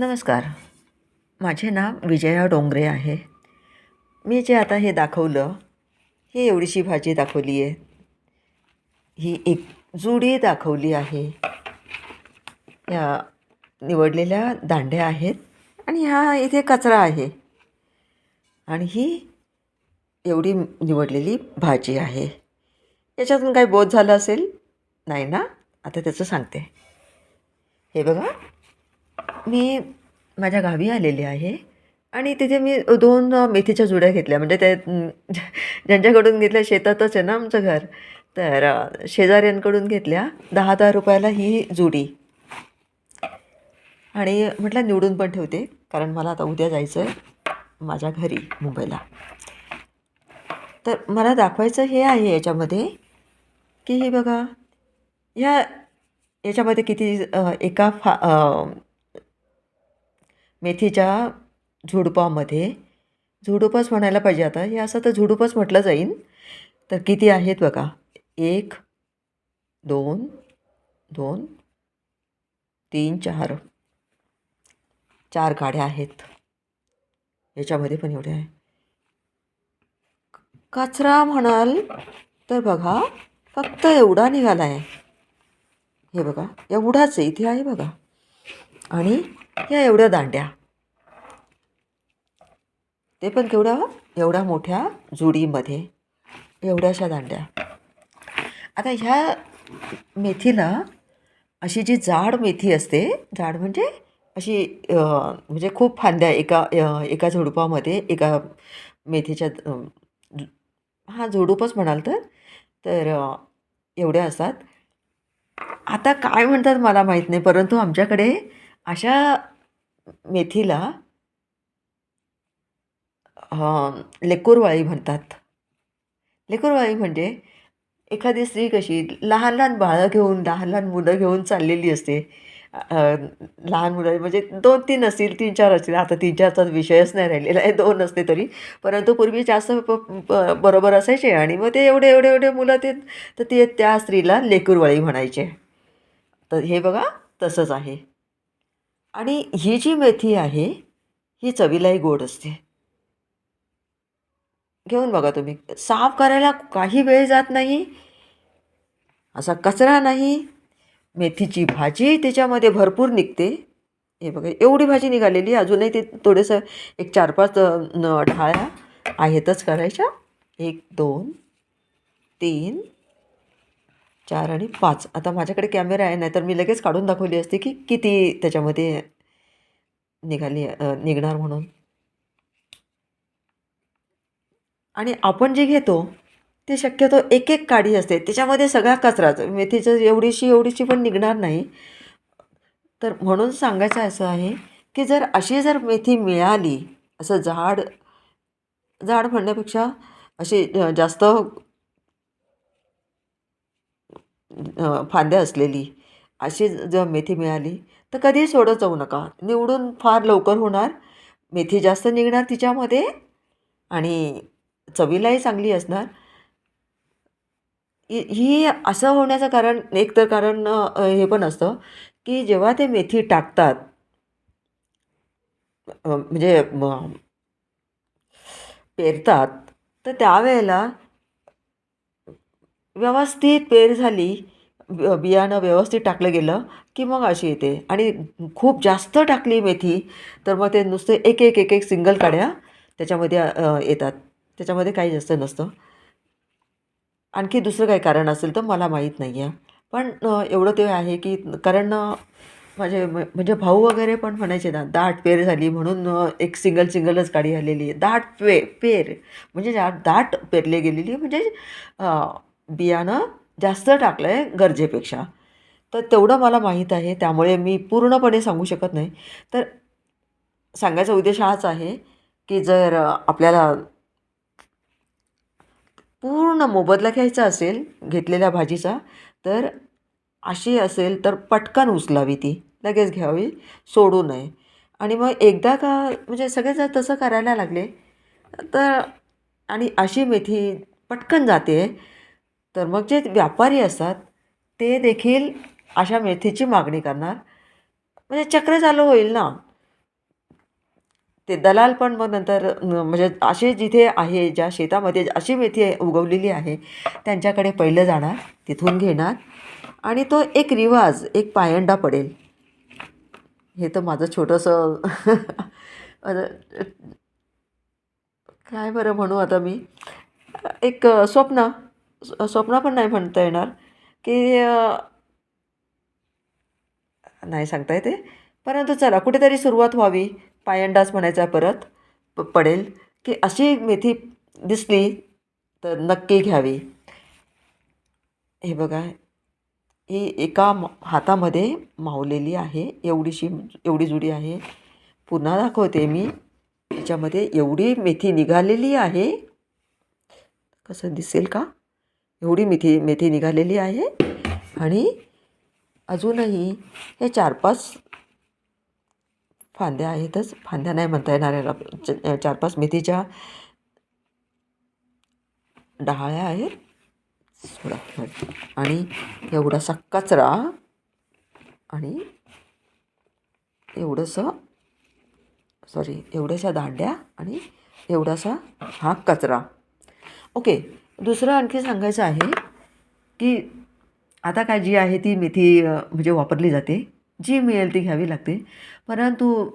नमस्कार. माझे नाव विजया डोंगरे आहे. मी जे आता हे दाखवलं ही एवढीशी भाजी दाखवली आहे. ही एक जुडी दाखवली आहे. या निवडलेल्या दांड्या आहेत आणि ह्या इथे कचरा आहे. आणि ही एवढी निवडलेली भाजी आहे. याच्यातून काही बोध झालं असेल? नाही ना? आता त्याचं सांगते. हे बघा. मी माझ्या गावी आलेले आहे आणि तिथे मी दोन मेथीच्या जुड्या घेतल्या. म्हणजे त्या ज्यांच्याकडून घेतल्या शेतातच आहे ना आमचं घर. तर शेजाऱ्यांकडून घेतल्या. दहा दहा रुपयाला ही जुडी. आणि म्हटलं निवडून पण ठेवते कारण मला आता उद्या जायचं आहे माझ्या घरी मुंबईला. तर मला दाखवायचं हे आहे याच्यामध्ये की हे बघा. ह्या याच्यामध्ये किती एका फा मेथीच्या झुडपामध्ये. झुडूपच म्हणायला पाहिजे आता. हे असं तर झुडूपच म्हटलं जाईल तर किती आहेत बघा. एक दोन दोन तीन चार. चार काड्या आहेत. याच्यामध्ये पण एवढे आहे. कचरा म्हणाल तर बघा फक्त एवढा निघाला आहे हे बघा एवढाच आहे. इथे आहे बघा. आणि या एवढ्या दांड्या. ते पण केवढ्या हो? एवढ्या मोठ्या जुडीमध्ये. एवढ्याशा दांड्या. आता ह्या मेथीला अशी जी जाड मेथी असते जाड म्हणजे अशी म्हणजे खूप फांद्या एका एका झुडपामध्ये एका मेथीच्या हा झुडूपच म्हणाल तर तर एवढ्या असतात. आता काय म्हणतात मला माहीत नाही परंतु आमच्याकडे अशा मेथीला लेकूरवाळी म्हणतात. लेकूरवाळी म्हणजे एखादी स्त्री कशी लहान लहान बाळं घेऊन लहान लहान मुलं घेऊन चाललेली असते. लहान मुलं म्हणजे दोन तीन असतील तीन चार असतील. आता तीन चारचा विषयच नाही राहिलेला आहे दोन असते तरी. परंतु पूर्वी जास्त प- बरोबर असायचे आणि मग ते एवढे एवढे एवढे मुलं ते तर ते त्या स्त्रीला लेकूरवाळी म्हणायचे. तर हे बघा तसंच आहे. आणि ही जी मेथी आहे ही चवीलाही गोड असते. घेऊन बघा तुम्ही. साफ करायला काही वेळ जात नाही. असा कचरा नाही. मेथीची भाजी त्याच्यामध्ये भरपूर निघते. हे बघा एवढी भाजी निघालेली अजूनही ते थोडंसं एक चार पाच न ढाळ्या आहेतच करायच्या. एक दोन तीन चार आणि पाच. आता माझ्याकडे कॅमेरा आहे नाही तर मी लगेच काढून दाखवली असते की किती त्याच्यामध्ये निघाली निघणार म्हणून. आणि आपण जे घेतो ते शक्यतो एक एक काडी असते. त्याच्यामध्ये सगळा कचराच. मेथीचं एवढीशी एवढीशी पण निघणार नाही. तर म्हणून सांगायचं असं आहे की जर अशी जर मेथी मिळाली असं झाड झाड म्हणण्यापेक्षा अशी जास्त फांद्या असलेली अशी जर मेथी मिळाली तर कधीही सोडत जाऊ नका. निवडून फार लवकर होणार. मेथी जास्त निघणार तिच्यामध्ये आणि चवीलाही चांगली असणार. ही ही असं होण्याचं कारण एक तर कारण हे पण असतं की जेव्हा ते मेथी टाकतात म्हणजे पेरतात तर त्यावेळेला व्यवस्थित पेर झाली बियाणं व्यवस्थित टाकलं गेलं की मग अशी येते. आणि खूप जास्त टाकली मेथी तर मग ते नुसते एक एक एक एक सिंगल काड्या त्याच्यामध्ये येतात. त्याच्यामध्ये काही जास्त नसतं. आणखी दुसरं काही कारण असेल तर मला माहीत नाही आहे पण एवढं ते आहे की कारण माझे म्हणजे भाऊ वगैरे पण म्हणायचे ना दाट पेर झाली म्हणून एक सिंगल सिंगलच गाडी आलेली आहे. दाट पे पेर म्हणजे जा दाट पेरले गेलेली म्हणजे बियाणं जास्त टाकलं आहे गरजेपेक्षा. तर तेवढं मला माहीत आहे त्यामुळे मी पूर्णपणे सांगू शकत नाही. तर सांगायचा उद्देश हाच आहे की जर आपल्याला पूर्ण मोबदला घ्यायचा असेल घेतलेल्या भाजीचा तर अशी असेल तर पटकन उचलावी ती. लगेच घ्यावी सोडू नये. आणि मग एकदा का म्हणजे सगळे जर तसं करायला लागले तर आणि अशी मेथी पटकन जाते. तर मग जे व्यापारी असतात ते देखील अशा मेथीची मागणी करणार. म्हणजे चक्र चालू होईल ना. ते दलाल पण मग नंतर म्हणजे असे जिथे आहे ज्या शेतामध्ये अशी मेथी आहे- उगवलेली आहे त्यांच्याकडे पहिलं जाणार तिथून घेणार. आणि तो एक रिवाज एक पायंडा पडेल. हे तर माझं छोटंसं काय बरं म्हणू आता मी. एक स्वप्न. स्व स्वप्न पण नाही म्हणता येणार की नाही सांगता येते. परंतु चला कुठेतरी सुरुवात व्हावी पायंडाच म्हणायचा परत प पडेल की अशी मेथी दिसली तर नक्की घ्यावी. हे बघा ही एका म- हातामध्ये मावलेली आहे एवढीशी एवढी जुडी आहे. पुन्हा दाखवते मी त्याच्यामध्ये एवढी मेथी निघालेली आहे. कसं दिसेल का? एवढी मेथी मेथी निघालेली आहे. आणि अजूनही हे चार पाच फांद्या आहेतच. फांद्या नाही म्हणता येणार आहे च- चार पाच मेथीच्या डहाळ्या आहेत. सोडा. आणि एवढासा कचरा आणि एवढंसं सॉरी एवढ्याशा दांड्या आणि एवढासा हा कचरा. ओके. दुसरं आणखी सांगायचं आहे की आता काय जी आहे ती मेथी म्हणजे वापरली जाते. जी मिळेल ती घ्यावी लागते. परंतु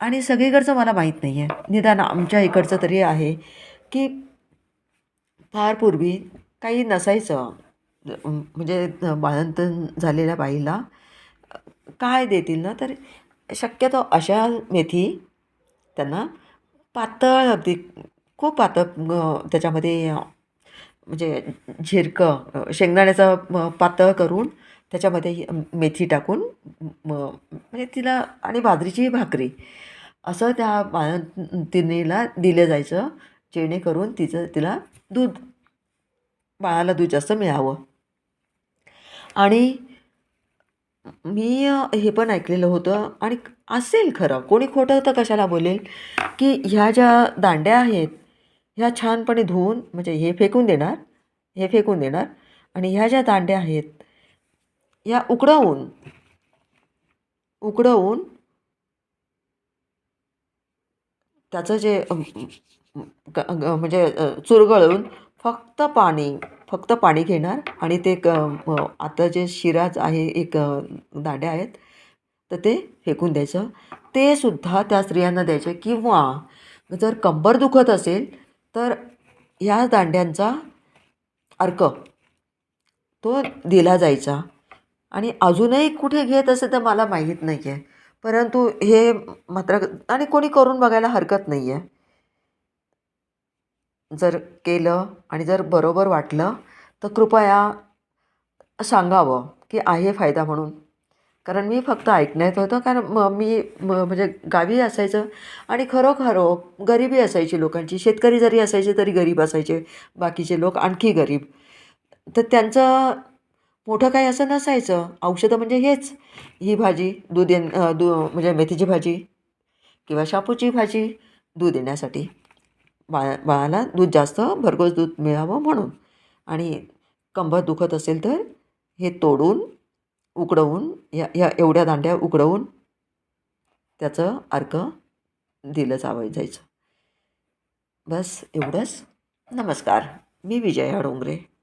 आणि सगळीकडचं मला माहीत नाही आहे निदान आमच्या इकडचं तरी आहे की फार पूर्वी काही नसायचं. म्हणजे बाळंतण झालेल्या बाईला काय देतील ना? तर शक्यतो अशा मेथी त्यांना पातळ अगदी खूप पातळ त्याच्यामध्ये म्हणजे झिरकं शेंगदाण्याचं पातळ करून त्याच्यामध्ये मेथी टाकून म्हणजे तिला आणि बाजरीची भाकरी. असं त्या तिनेला दिलं जायचं जेणेकरून तिचं तिला दूध बाळाला दूध जास्त मिळावं. आणि मी हे पण ऐकलेलं होतं आणि असेल खरं कोणी खोटं तर कशाला बोलेल की ह्या ज्या दांड्या आहेत ह्या छानपणे धुवून म्हणजे हे फेकून देणार हे फेकून देणार. आणि ह्या ज्या दांड्या आहेत ह्या उकडवून उकडवून त्याचं जे ग- ग- म्हणजे चुरगळून फक्त पाणी फक्त पाणी घेणार. आणि ते क आता जे शिराज आहे एक अ, दांड्या आहेत तर ते फेकून द्यायचं. ते सुद्धा त्या स्त्रियांना द्यायचे. किंवा जर कंबर दुखत असेल तर ह्या दांड्यांचा अर्क तो दिला जायचा. आणि अजूनही कुठे घेत असेल तर मला माहीत नाही आहे परंतु हे मात्र आणि कोणी करून बघायला हरकत नाही आहे जर केलं आणि जर बरोबर वाटलं तर कृपया सांगावं की आहे फायदा म्हणून. कारण मी फक्त ऐकण्यात होतं कारण म मी म म्हणजे गावी असायचं आणि खरोखरो हो, गरिबी असायची लोकांची. शेतकरी जरी असायचे तरी गरीब असायचे बाकीचे लोक आणखी गरीब. तर त्यांचं मोठं काही असं नसायचं. औषधं म्हणजे हेच. ही भाजी दूध येण दू म्हणजे मेथीची भाजी किंवा शापूची भाजी दूध देण्यासाठी बाळा बाळाला दूध जास्त भरघोस दूध मिळावं म्हणून. आणि कंबर दुखत असेल तर हे तोडून उकडवून या या एवढ्या दांड्या उकडवून त्याचं अर्क दिलं जावं जायचं. बस एवढंच. नमस्कार. मी विजया डोंगरे.